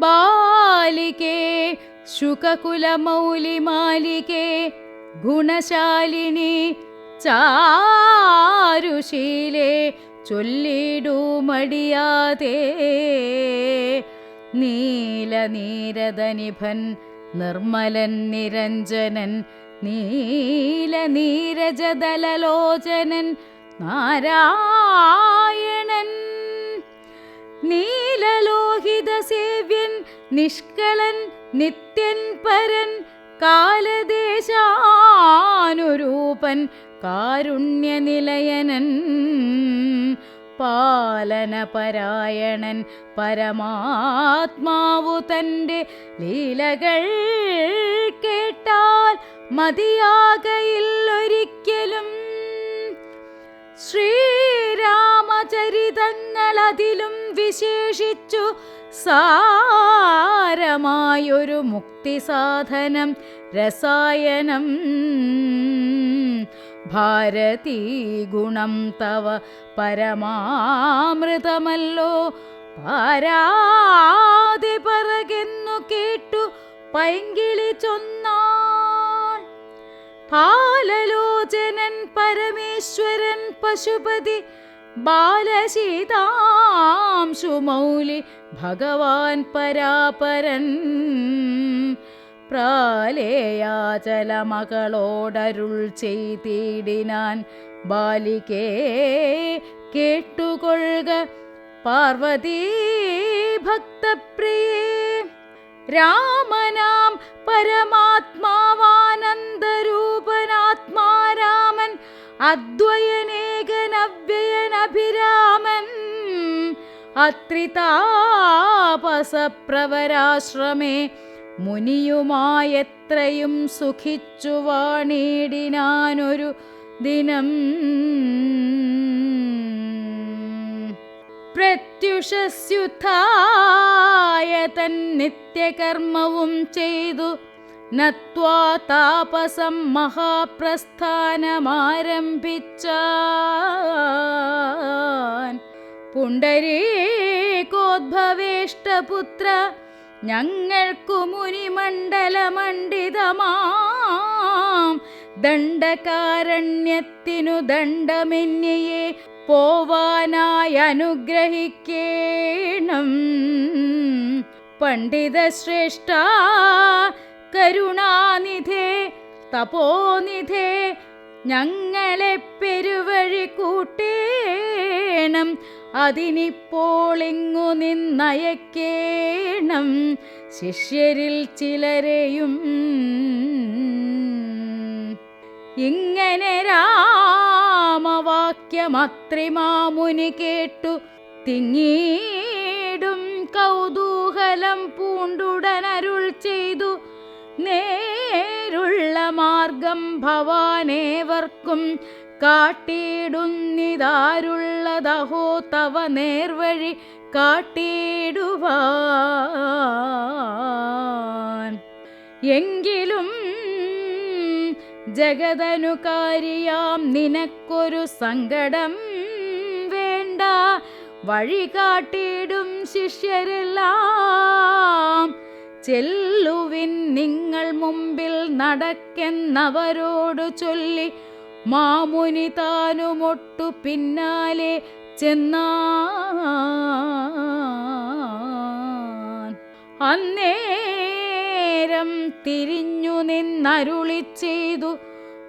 ബാലികേ ശുകകുലമൗലിമാലികേ ഗുണശാലിനി ചാരുശീലേ ചൊല്ലിടൂ മടിയാതെ നീലനീരദനിഭൻ നിർമ്മലൻ നിരഞ്ജനൻ നീലനീരജദലലോചനൻ നാരായണൻ നീലലോഹിത സേവ്യൻ നിഷ്കളൻ നിത്യൻ പരൻ കാലദേശാനുരൂപൻ കാരുണ്യനിലയനൻ പാലനപരായണൻ പരമാത്മാവു തന്റെ ലീലകൾ കേട്ടാൽ മതിയാകയില്ലൊരിക്കലും. ശ്രീരാമചരിതങ്ങൾ അതിലും വിശേഷിച്ചു സാരമായൊരു മുക്തിസാധനം രസായനം. ഭാരതീ ഗുണം തവ പരമാമൃതമല്ലോ. പാരാതി പറകെന്നു കേട്ടു പൈങ്കിളി ചൊന്നാൾ പാലലോചനൻ പരമേശ്വരൻ പശുപതി ബാലശീതാംശുമൗലി ഭഗവാൻ പരാപരൻ. പ്രാലേയാചലമകളോടരുൾ ചെയ്തിടിനാൻ ബാലികേ കേട്ടുകൊള്ളുക പാർവതീ ഭക്തപ്രിയേ. രാമനാം പരമാത്മാവാനന്ദരൂപനാത്മാരാമൻ അദ്വയനേകനവ്യയനഭിരാമൻ അത്രിതാപസപ്രവരാശ്രമേ മുനിയുമായെത്രയും സുഖിച്ചു വാണിടിനാനൊരു ദിനം. പ്രത്യുഷസ്യുദ്ധായ തൻ നിത്യകർമ്മവും ചെയ്തു നത്വാ താപസം മഹാപ്രസ്ഥാനമാരംഭിച്ചാൻ. പുണ്ടരീകോദ്ഭവേഷ്ടപുത്ര ഞങ്ങൾക്കു മുനിമണ്ഡലമണ്ഡിതമാം. ദണ്ഡകാരണ്യത്തിനു ദണ്ഡമെന്യയെ പോവാനായി അനുഗ്രഹിക്കേണം. പണ്ഡിതശ്രേഷ്ഠ കരുണാനിധേ തപോനിധേ ഞങ്ങളെ പെരുവഴി കൂട്ടേണം. അതിനിപ്പോൾ ഇങ്ങു നിന്നയക്കേണം. ശിഷ്യരിൽ ചിലരെയും ഇങ്ങനെ രാമവാക്യമത്രിമാമുനി കേട്ടു. തിങ്ങീടും കൗതൂഹലം പൂണ്ടുടനരുൾ ചെയ്തു. നേരുള്ള മാർഗം ഭവാനേവർക്കും കാട്ടിയിടുന്നിതാരുള്ളതഹോ തവ നേർവഴി കാട്ടിയിടുവാൻ. എങ്കിലും ജഗതനുകാരിയാം നിനക്കൊരു സങ്കടം വേണ്ട. വഴി കാട്ടിയിടും ശിഷ്യരെല്ലാം ചെല്ലുവിൻ നിങ്ങൾ മുമ്പിൽ നടക്കെന്നവരോട് ചൊല്ലി മാമുനി താനുമൊട്ടു പിന്നാലെ ചെന്നാ അന്നേരം തിരിഞ്ഞു നിന്നരുളി ചെയ്തു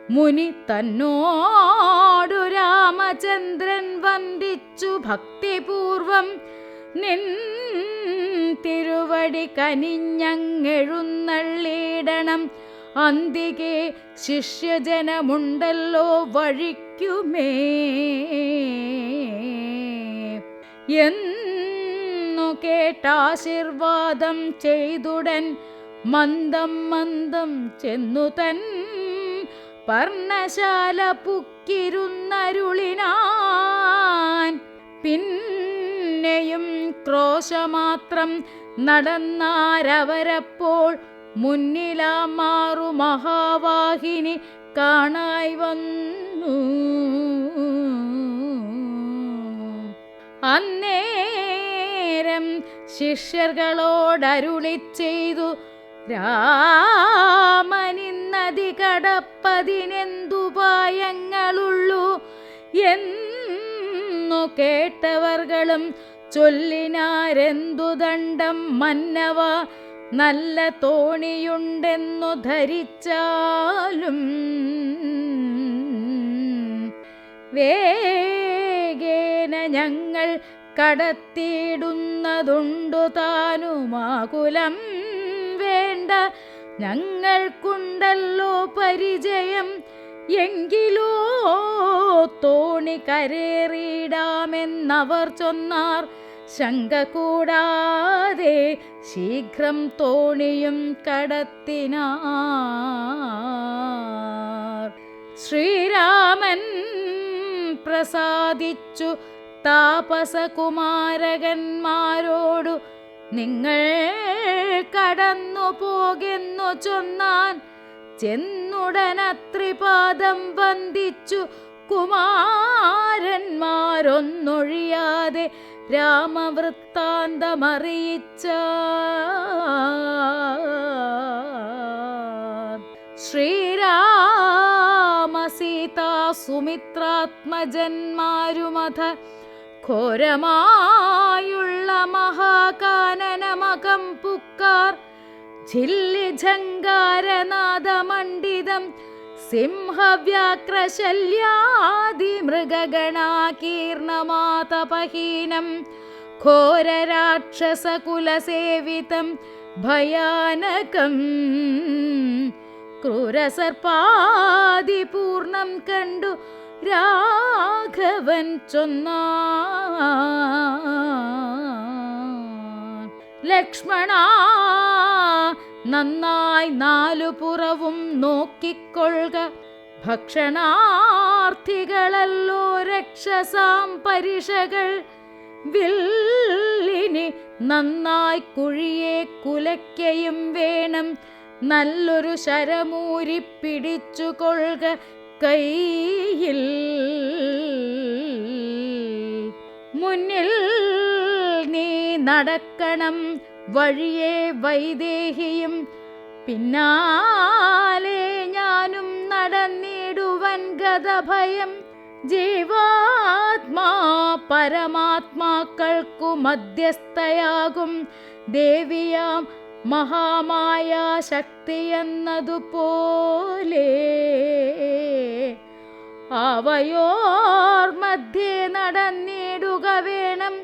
മുനി തന്നോടു രാമചന്ദ്രൻ വന്ദിച്ചു ഭക്തിപൂർവം നിൻ തിരുവടി കനിഞ്ഞങ്ങെഴുന്നള്ളിയിടണം അന്തികെ ശിഷ്യജനമുണ്ടല്ലോ വഴിക്കുമേ. എന്നു കേട്ടാശീർവാദം ചെയ്തുടൻ മന്ദം മന്ദം ചെന്നു തൻ പർണശാല പുക്കിരുന്നരുളിനാൻ. പിന്നെയും ക്രോശമാത്രം നടന്നാരവരപ്പോൾ മുന്നിലാം മാറു മഹാവാഹിനി കാണായി വന്നു. അന്നേരം ശിഷ്യർകളോടരുളി ചെയ്തു രാമനി കടപ്പതിനെന്തു കടപ്പതിനെന്തുപായങ്ങളുള്ളൂ എന്നു കേട്ടവർകളും ചൊല്ലിനാരെന്തു ദണ്ഡം മന്നവ? നല്ല തോണിയുണ്ടെന്നു ധരിച്ചാലും വേഗേന ഞങ്ങൾ കടത്തിയിടുന്നതുണ്ടു താനുമാകുലം വേണ്ട. ഞങ്ങൾക്കുണ്ടല്ലോ പരിചയം എങ്കിലോ തോണി കരേറിയിടാമെന്നവർ ചൊന്നാർ. ശങ്ക കൂടാതെ ശീഘ്രം തോണിയും കടത്തിനാർ. ശ്രീരാമൻ പ്രസാദിച്ചു താപസകുമാരകന്മാരോടു നിങ്ങൾ കടന്നു പോകെന്നു ചൊന്നാൻ ചെന്നുടനത്രിപാദം വന്ദിച്ചു കുമാരന്മാരൊന്നൊഴിയാതെ രാമവൃത്താന്തമറിയിച്ച ശ്രീരാമ സീതാ സുമിത്രാത്മജന്മാരുമഥ ഘോരമായുള്ള മഹാകാനനമകം പുക്കാർ. ഝില്ലിഝങ്കാരനാദമണ്ഡിതം സിംഹവ്യാക്രശല്യാദിമൃഗഗണാകീർണമാതപഹീനം ഘോരരാക്ഷസകുലസേവിതം ഭയാനകം ക്രൂരസർപ്പാദിപൂർണം കണ്ടു രാഘവൻ ചൊന്ന ലക്ഷ്മണ നന്നായി നാലു പുറവും നോക്കിക്കൊള്ളുക. ഭക്ഷണാർത്ഥികളല്ലോ രക്ഷസാം പരിഷകൾ വില്ലിനി നന്നായി കുഴിയെ കുലയ്ക്കയും വേണം. നല്ലൊരു ശരമൂരി പിടിച്ചു കൊള്ളുക. കൈയിൽ മുന്നിൽ നീ നടക്കണം. വഴിയെ വൈദേഹിയും പിന്നാലെ ഞാനും നടന്നിടുവൻ ഗതഭയം ജീവാത്മാ പരമാത്മാക്കൾക്കു മധ്യസ്ഥയാകും. ദേവിയാം മഹാമായ ശക്തി എന്നതുപോലെ അവയോർ മധ്യേ നടന്നിടുക വേണം.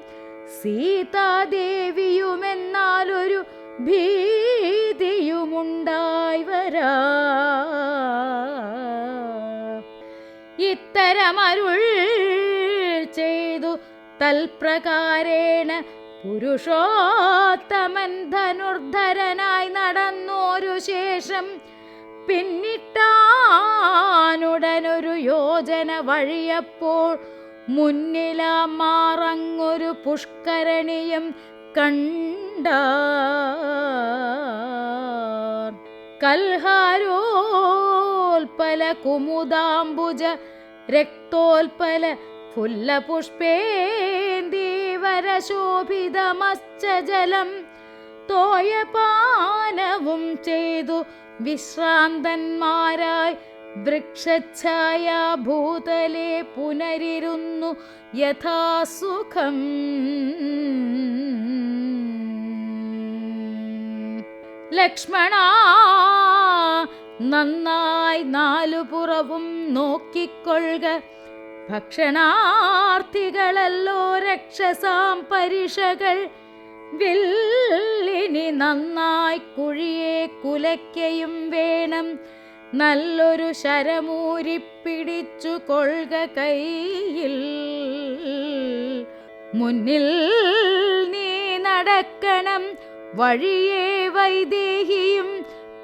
സീതാദേവിയുമെന്നാലൊരു ഭീതിയുമുണ്ടായി വരാ. ഇത്തരമരുൾ ചെയ്തു തൽപ്രകാരേണ പുരുഷോത്തമൻ ധനുർധരനായി നടന്നോരു ശേഷം പിന്നിട്ടാനുടനൊരു യോജന വഴിയപ്പോൾ മുന്നിലാം മാറങ്ങൊരു പുഷ്കരണിയും കണ്ട കൽഹാരോൽപല കുമുദാംബുജ രക്തോൽപല ഫുല്ലപുഷ്പേന്ദീവരശോഭിതമശ്ചലം തോയപാനവും ചെയ്തു വിശ്രാന്തന്മാരായി വൃക്ഷഛായ ഭൂതലെ പുനരിരുന്നു യഥാസുഖം. ലക്ഷ്മണ നന്നായി നാലു പുറവും നോക്കിക്കൊള്ളുക. ഭക്ഷണാർത്ഥികളല്ലോ രക്ഷസാം പരിഷകൾ വില്ലിനി നന്നായി കുഴിയെ കുലയ്ക്കയും വേണം. നല്ലൊരു ശരമൂരി പിടിച്ചു കൊള്ളുക കൈയിൽ മുന്നിൽ നീ നടക്കണം വഴിയേ വൈദേഹിയും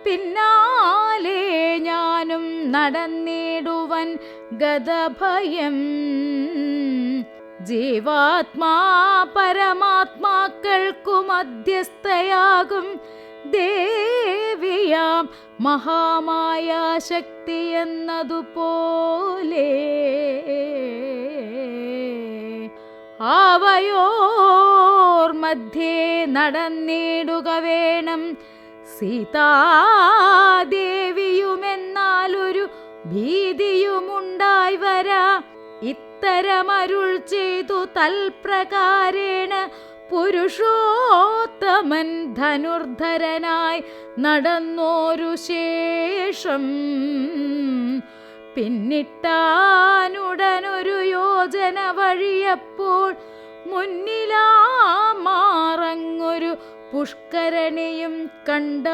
പിന്നാലെ ഞാനും നടന്നിടുവൻ ഗതഭയം ജീവാത്മാ പരമാത്മാക്കൾക്കു മധ്യസ്ഥയാകും ദേവിയാം മഹാമായ ശക്തി എന്നതുപോലെ. ആവയോർ മധ്യേ നടന്നിടുക വേണം. സീതാദേവിയുമെന്നാലൊരു ഭീതിയുമുണ്ടായി വരാ. ഇത്തരമരുൾ ചെയ്തു തൽപ്രകാരേണ പുരുഷോത്തമൻ ധനുർധരനായി നടന്നോരു ശേഷം പിന്നിട്ടാനുടനൊരു യോജന വഴിയപ്പോൾ മുന്നിലാ മാറങ്ങൊരു പുഷ്കരണിയും കണ്ട.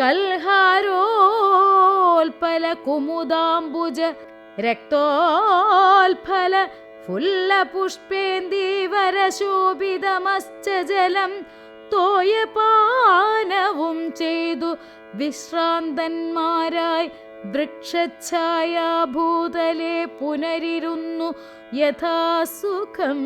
കൽഹാരോൽപല കുമുദാംബുജ രക്തോൽഫല ഫുല്ല പുഷ്പേന്ദീവരശോഭിതമശ്ച ജലം തോയപാനവും ചെയ്തു വിശ്രാന്തന്മാരായി വൃക്ഷഛായാഭൂതലെ പുനരിരുന്നു യഥാസുഖം.